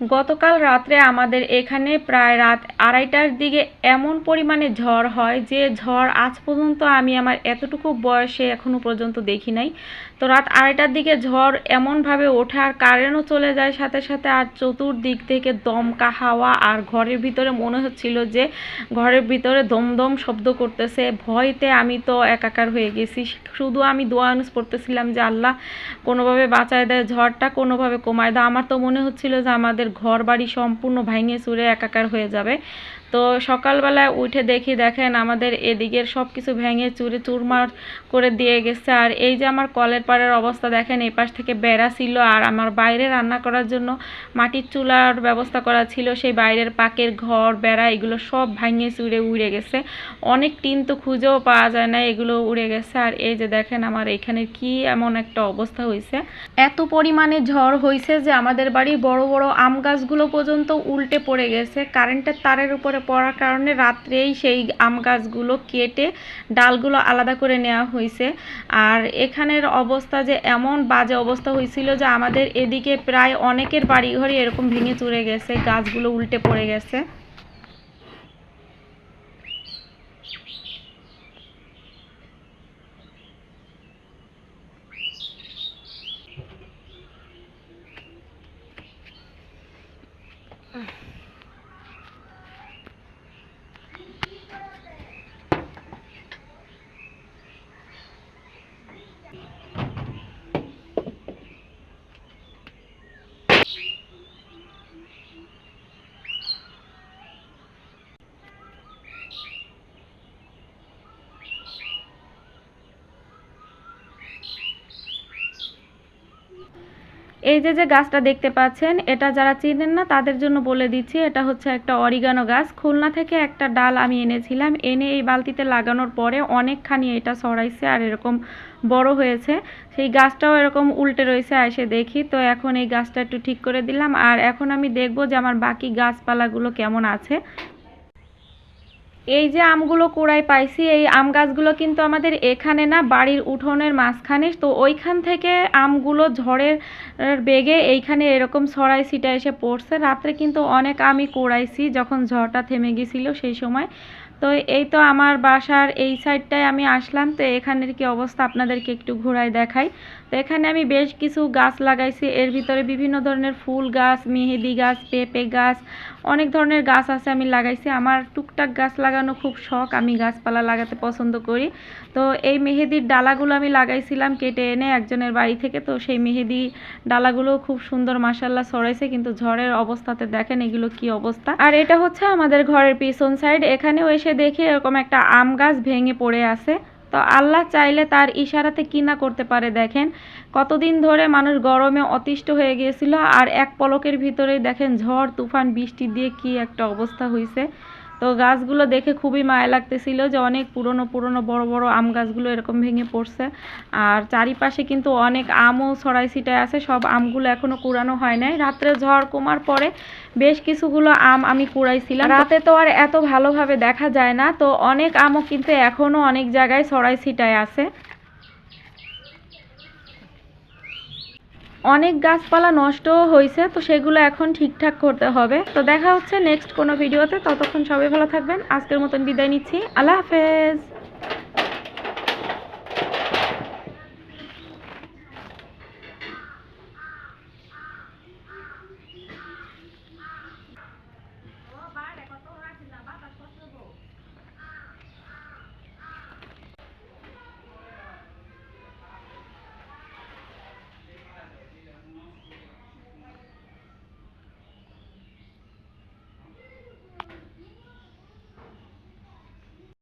গতকাল রাত্রে আমাদের এখানে প্রায় রাত আড়াইটার দিকে এমন পরিমাণে ঝড় হয় যে ঝড় আজ পর্যন্ত আমি আমার এতটুকু বয়সে এখনও পর্যন্ত দেখি নাই। তো রাত আড়াইটার দিকে ঝড় এমনভাবে ওঠে আর কারেন্টও চলে যায়, সাথে সাথে আর চতুর্দিক থেকে দমকা হাওয়া আর ঘরের ভিতরে মনে হচ্ছিল যে ঘরের ভিতরে দমদম শব্দ করতেছে। ভয়তে আমি তো একাকার হয়ে গেছি। শুধু আমি দোয়া আনুস পড়তেছিলাম যে আল্লাহ কোনোভাবে বাঁচায় দেয়, ঝড়টা কোনোভাবে কমায় দেয়। আমার তো মনে হচ্ছিল যে আমাদের ঘর বাড়ি সম্পূর্ণ ভাঙে চুরে একাকার হয়ে যাবে। তো সকালবেলায় উঠে দেখি, দেখেন আমাদের এদিকের সব কিছু ভেঙে চুরে চুরমার করে দিয়ে গেছে। আর এই যে আমার কলের পাড়ের অবস্থা, দেখেন এই পাশ থেকে বেড়া ছিল আর আমার বাইরে রান্না করার জন্য মাটির চুলার ব্যবস্থা করা ছিল। সেই বাইরের পাকের ঘর, বেড়া এগুলো সব ভাঙে চুরে উড়ে গেছে। অনেক টিন তো খুঁজেও পাওয়া যায় না, এগুলো উড়ে গেছে। আর এই যে দেখেন আমার এখানে কি এমন একটা অবস্থা হয়েছে এত পরিমাণে ঝড় হয়েছে যে আমাদের বাড়ির বড় বড় আম গাছগুলো পর্যন্ত উল্টে পড়ে গেছে। কারেন্টের তারের উপরে পড়ার কারণে রাত্রেই সেই আম গাছগুলো কেটে ডালগুলো আলাদা করে নেওয়া হয়েছে। আর এখানের অবস্থা যে এমন বাজে অবস্থা হয়েছিল যে আমাদের এদিকে প্রায় অনেকের বাড়িঘরই এরকম ভেঙে চুরে গেছে, গাছগুলো উল্টে পড়ে গেছে। Mm. এই যে যে গাছটা দেখতে পাচ্ছেন, এটা যারা চিনেন না, তাদের জন্য বলে দিচ্ছি, এটা হচ্ছে একটা অরিগানো গাছ। খুলনা থেকে একটা ডাল আমি এনেছিলাম, এনে এই বালতিতে লাগানোর পরে অনেকখানি এটা সরাইছে আর এরকম বড় হয়েছে। সেই গাছটাও এরকম উল্টে রয়েছে, এসে দেখি। তো এখন এই গাছটা একটু ঠিক করে দিলাম। আর এখন আমি দেখব যে আমার বাকি গাছপালাগুলো কেমন আছে। এই যে আমগুলো কুড়াই পাইছি, এই আম গাছগুলো কিন্তু আমাদের এখানে না বাড়ির উঠোনের মাঝখানে, তো ওইখান থেকে আমগুলো ঝড়ের বেগে এইখানে এরকম ছড়াই ছিটা এসে পড়ছে। রাত্রে কিন্তু অনেক আমি কুড়াইছি যখন ঝড়টা থেমে গেছিল সেই সময়। তো এই তো আমার বাসার এই সাইডটায় আমি আসলাম, তো এখানের কি অবস্থা আপনাদেরকে একটু ঘোরায় দেখাই। তো এখানে আমি বেশ কিছু গাছ লাগাইছি। এর ভিতরে বিভিন্ন ধরনের ফুল গাছ, মেহেদি গাছ, পেঁপে গাছ, অনেক ধরনের গাছ আছে আমি লাগাইছি। আমার টুকটাক গাছ লাগানো খুব শখ, আমি গাছপালা লাগাতে পছন্দ করি। তো এই মেহেদির ডালাগুলো আমি লাগাইছিলাম কেটে এনে একজনের বাড়ি থেকে, তো সেই মেহেদি ডালাগুলো খুব সুন্দর মাসাল্লাহ ছড়াইছে, কিন্তু ঝড়ের অবস্থাতে দেখেন এগুলো কি অবস্থা। আর এটা হচ্ছে আমাদের ঘরের পিছন সাইড, এখানেও এসে দেখি এরকম একটা আম গাছ ভেঙে পড়ে আছে। তো আল্লাহ চাইলে তার ইশারাতে কি না করতে পারে দেখেন। কতদিন ধরে মানুষ গরমে অতিষ্ঠ হয়ে গিয়েছিল আর এক পলকের ভিতরেই দেখেন ঝড়, তুফান, বৃষ্টি দিয়ে কি একটা অবস্থা হয়েছে তো গাছগুলো দেখে খুবই মায়া লাগতেছিল যে অনেক পুরনো পুরনো বড় বড় আম গাছগুলো এরকম ভেঙে পড়ছে। আর চারিপাশে কিন্তু অনেক আমও ছড়াই ছিটায় আছে, সব আমগুলো এখনও কুড়ানো হয় নাই। রাত্রে ঝড় কমার পরে বেশ কিছুগুলো আম আমি কুড়াইছিলাম। রাতে তো আর এত ভালোভাবে দেখা যায় না, তো অনেক আমও কিন্তু এখনও অনেক জায়গায় ছড়াই ছিটায় আছে। অনেক গাছপালা নষ্টও হয়েছে, তো সেগুলো এখন ঠিকঠাক করতে হবে। তো দেখা হচ্ছে নেক্সট কোনো ভিডিওতে ততক্ষণ সবাই ভালো থাকবেন। আজকের মতন বিদায় নিচ্ছি। আল্লাহ হাফেজ।